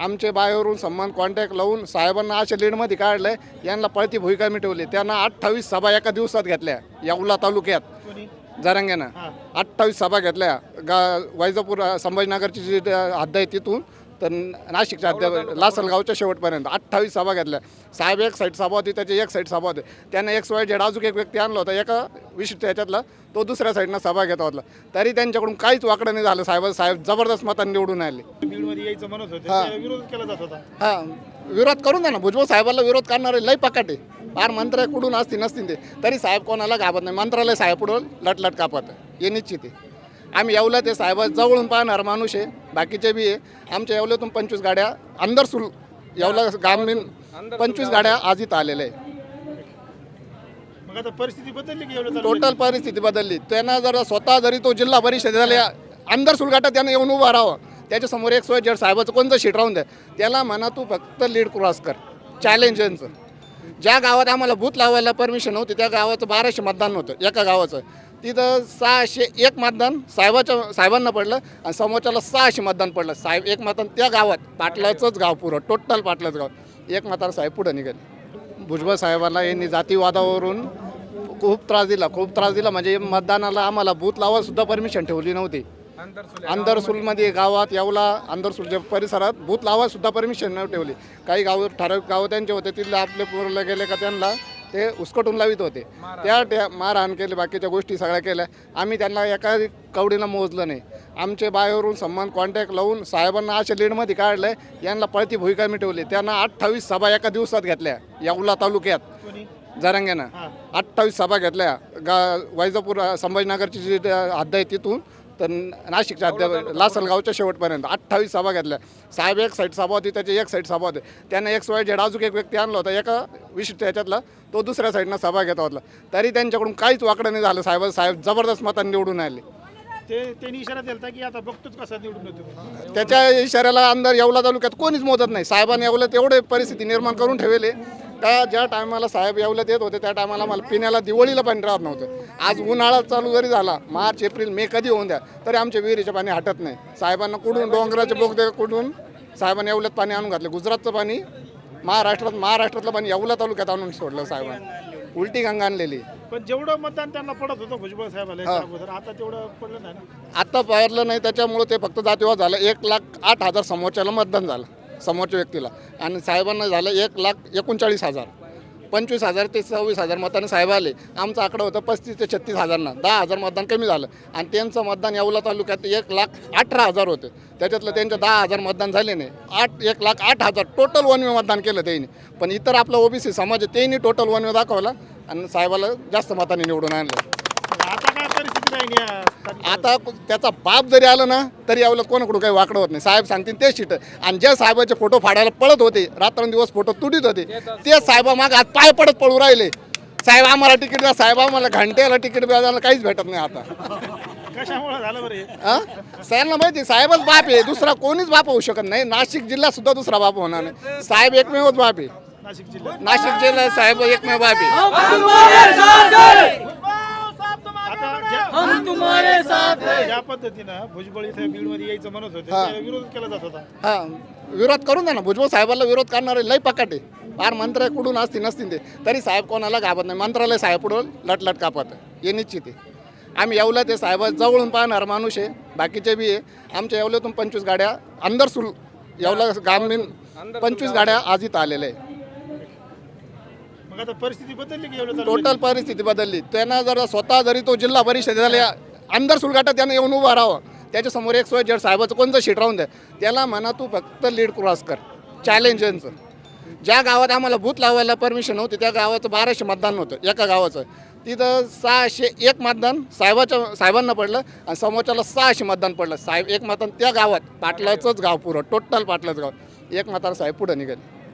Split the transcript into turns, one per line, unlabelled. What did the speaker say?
आमचे बाहेरून सन्मान कॉन्टॅक्ट लावून साहेबांना अशा लीडमध्ये काढलंय. यांना पळती भूमिका मिटवली. त्यांना अठ्ठावीस सभा एका दिवसात घेतल्या. येवला तालुक्यात. जरांग्यानं. अठ्ठावीस सभा घेतल्या. गा वैजापूर संभाजीनगरची जी हद्द आहे तिथून तर नाशिकच्या हद्द लासलगावच्या शेवटपर्यंत अठ्ठावीस सभा घेतल्या. साहेब एक साईड सभा होती त्याची एक साईड सभा होती. त्यानं एक वाय जेड अजून एक व्यक्ती आणला होता एका विशिष्ट ह्याच्यातला तो दुसऱ्या साईडनं सभा घेत होता. तरी त्यांच्याकडून काहीच वाकडं नाही झालं साहेब साहेब जबरदस्त मतांनी निवडून आले. हां.
विरोध केला जात होता.
हा विरोध करून द्या ना भुजबळ साहेबाला विरोध करणारे लय पकाटे. फार मंत्र कुठून असतील नसतील ते. तरी साहेब कोणाला घाबत नाही मंत्रालय साहेब पुढं लटलट कापत. हे निश्चित आहे. आम्ही येवलं ते साहेब जवळून पाहणार माणूस आहे बाकीचे बी आहे. आमच्या येवल्यातून पंचवीस गाड्या अंदरसूल येवला ग्रामीण पंचवीस गाड्या आज इथं आलेल्या आहे
मग आता परिस्थिती बदलली की एवढं चालू
टोटल परिस्थिती बदलली. त्यांना जर स्वतः जरी तो जिल्हा परिषदेला अंदर सुलगाटा त्यानं येऊन उभा राहावं. त्याच्यासमोर एक सोय जर साहेबाचं कोणतं शीट राहून द्या. त्याला म्हणा तू फक्त लीड क्रॉस कर. चॅलेंज यांचं. ज्या गावात आम्हाला बूथ लावायला परमिशन होती त्या गावाचं बाराशे मतदान होतं एका गावाचं. तिथं सहाशे एक मतदान साहेबाच्या साहेबांना पडलं आणि समोरच्याला सहाशे मतदान पडलं. साहेब एक मतदान त्या गावात पाटलाचंच गाव पुरं टोटल पाटलाच गाव. एक मतार साहेब पुढं निघाले. भुजबळ साहेबांना यांनी जातीवादावरून खूप त्रास दिला. खूप त्रास दिला म्हणजे मतदानाला आम्हाला बूथ लावा सुद्धा परमिशन ठेवली नव्हती. अंदरसूलमध्ये गावात येवला अंदरसूलच्या परिसरात बूथ लावा सुद्धा परमिशन न ठेवली. काही गाव ठराविक गावं त्यांचे होते तिथले आपले पूर्ण गेले का त्यांना ते उस्कटून लावित होते त्या त्या मारहाण केले बाकीच्या गोष्टी सगळ्या केल्या. आम्ही त्यांना एका कवडीनं मोजलं नाही. आमचे बाहेरून सन्मान कॉन्टॅक्ट लावून साहेबांना अशा लीडमध्ये काढलंय यांना पळती भूमिका मिटवली त्यांना अठ्ठावीस सभा एका दिवसात घेतल्या येवला तालुक्यात. जरांग्यानं. अठ्ठावीस सभा घेतल्या. गा वैजापूर संभाजीनगरची जी हद्द आहे तिथून तर नाशिकच्या हद्द लासलगावच्या शेवटपर्यंत. अठ्ठावीस सभा घेतल्या. साहेब एक साईड सभा होती त्याची एक साईड सभा होती. त्यानं एक वाय जेड अजून एक व्यक्ती आणला होता एका विशिष्ट ह्याच्यातला. तो दुसऱ्या साईडनं सभा घेत होता. तरी त्यांच्याकडून काहीच वाकडं नाही झालं साहेब. साहेब जबरदस्त मतांनी निवडून आले.
ते त्यांनी इशारा दिला की आता बघतोच कसा निवडून येतो
त्याच्या इशाऱ्याला अंदर येवला तालुक्यात कोणीच मोदत नाही. साहेबांनी येवल्यात एवढे परिस्थिती निर्माण करून ठेवले. का ज्या टायमाला साहेब येवल्यात येत होते त्या टायमाला मला पिण्याला दिवाळीला पाणी राहत नव्हतं. आज उन्हाळा चालू जरी झाला मार्च एप्रिल मे कधी होऊन द्या तरी आमच्या विहिरीचे पाणी हटत नाही. साहेबांना कुठून डोंगराचे बोगदे कुठून? साहेबांनी येवल्यात पाणी आणून घातले. गुजरातचं पाणी महाराष्ट्रात महाराष्ट्रातलं पाणी येवला तालुक्यात आणून सोडलं साहेबांनी. उलटी गंगा आणलेली.
पण जेवढं मतदान त्यांना पडत होतं भुजबळ साहेबाला अगोदर आता तेवढं पडलं नाही
आता पाहिलं नाही त्याच्यामुळे ते फक्त जातीवाद झालं. एक लाख आठ हजार समोरच्याला मतदान झालं. समोरच्या व्यक्तीला. आणि साहेबांना झालं एक लाख एकोणचाळीस हजार. पंचवीस हजार ते सव्वीस हजार मताने साहेब आले. आमचा आकडा होता पस्तीस ते छत्तीस हजारना. दहा हजार मतदान कमी झालं. आणि त्यांचं मतदान येवला तालुक्यात एक लाख अठरा हजार होतं. त्याच्यातलं त्यांचं दहा हजार मतदान झाले नाही. आठ एक लाख आठ हजार टोटल वनवे मतदान केलं त्यांनी. पण इतर आपला ओबीसी समाज त्यांनी टोटल वनवे दाखवला आणि साहेबाला जास्त मताने निवडून आणलं
मग आता काय परिस्थिती राहिली या तालुक्यात?
आता त्याचा बाप जरी आला ना तरी यावलं कोणाकडून काही वाकडं होत नाही. साहेब सांगतील ते शिट. आणि ज्या साहेबाचे फोटो फाडायला पळत होते रात्रंदिवस फोटो तुटीत होते ते साहेबा माग आज पाय पडत पळू राहिले. साहेब आम्हाला तिकीट द्या साहेब आम्हाला घंट्याला तिकीट द्यायला काहीच भेटत नाही आता.
कशामुळे झालं बरं
साहेबांना माहिती आहे, साहेबच बाप आहे दुसरा कोणीच बाप होऊ शकत नाही. नाशिक जिल्हा सुद्धा दुसरा बाप होणार नाही. साहेब एकमेवच बाप आहे. नाशिक जिल्हा साहेब एकमेव बाप आहे.
आता ज्या- ज्या पद्धतीनं भुजबळ इथे बीडमध्ये यायचं म्हणत होते
हां.
त्याला विरोध केला जात होता.
हा विरोध करून द्या ना. भुजबळ साहेबाला विरोध करणारे लय पकाटे. फार मंत्र कुठून असतील नसतील ते. तरी साहेब कोणाला घाबत नाही. मंत्रालय साहेब पुढं लटलट कापत. हे निश्चित आहे. आम्ही येवलं ते साहेब जवळून पाहणार माणूस आहे. बाकीचे बी आहे. आमच्या येवल्यातून पंचवीस गाड्या अंदरसूल येवला ग्रामीण पंचवीस गाड्या आज इथं आलेल्या आहे
मग आता परिस्थिती बदलली की एवढं चालू
टोटल परिस्थिती बदलली. त्यांना जर स्वतः जरी तो जिल्हा परिषदेला अंदर सुलगाटा त्यानं येऊन उभा राहावं. त्याच्यासमोर एक सोय जर साहेबाचं कोणतं शीट राहून द्या त्याला म्हणा तू फक्त लीड क्रॉस कर. चॅलेंज यांचं. ज्या गावात आम्हाला बूथ लावायला परमिशन होती त्या गावाचं बाराशे मतदान होतं एका गावाचं. तिथं सहाशे एक मतदान साहेबाच्या साहेबांना पडलं आणि समोरच्याला सहाशे मतदान पडलं. साहेब एक मतदान त्या गावात पाटलाचंच गाव पुरं टोटल पाटलाच गाव. एक मतार साहेब पुढं निघाले.